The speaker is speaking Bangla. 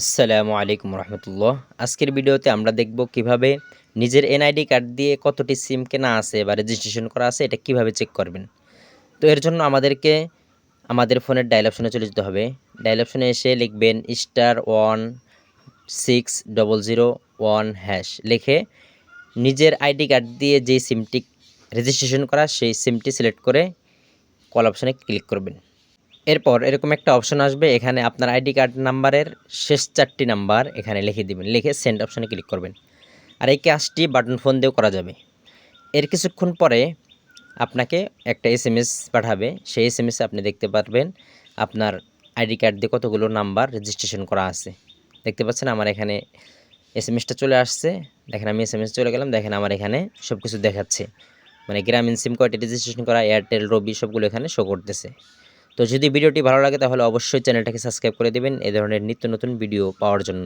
আসসালামু আলাইকুম রহমতুল্লাহ। আজকের ভিডিওতে আমরা দেখব কীভাবে নিজের এনআইডি কার্ড দিয়ে কতটি সিম কেনা আছে বা রেজিস্ট্রেশন করা আছে, এটা কীভাবে চেক করবেন। তো এর জন্য আমাদেরকে আমাদের ফোনের ডায়াল অপশনে চলে যেতে হবে। ডায়াল অপশনে এসে লিখবেন star one six double zero one hash লিখে নিজের আইডি কার্ড দিয়ে যে সিমটি রেজিস্ট্রেশন করা, সেই সিমটি সিলেক্ট করে কল অপশনে ক্লিক করবেন। এরপর এরকম একটা অপশন আসবে, এখানে আপনার আইডি কার্ড নাম্বারের শেষ চারটি নাম্বার এখানে লিখে দিবেন, লিখে সেন্ড অপশনে ক্লিক করবেন। আর এই কাজটি বাটন ফোন দিয়েও করা যাবে। এর কিছুক্ষণ পরে আপনাকে একটা এস এম এস পাঠাবে, সেই এস এম এসে আপনি দেখতে পারবেন আপনার আইডি কার্ড দিয়ে কতগুলো নাম্বার রেজিস্ট্রেশন করা আছে। দেখতে পাচ্ছেন আমার এখানে এস এম এসটা চলে আসছে, দেখেন আমি এস এম এস চলে গেলাম, দেখেন আমার এখানে সব কিছু দেখাচ্ছে। মানে গ্রামীণ সিম কয়টি রেজিস্ট্রেশন করা এয়ারটেল রবি সবগুলো এখানে শো করতেছে। তো যদি ভিডিওটি ভালো লাগে তাহলে অবশ্যই চ্যানেলটাকে সাবস্ক্রাইব করে দেবেন। এ ধরনের নিত্য নতুন ভিডিও পাওয়ার জন্য।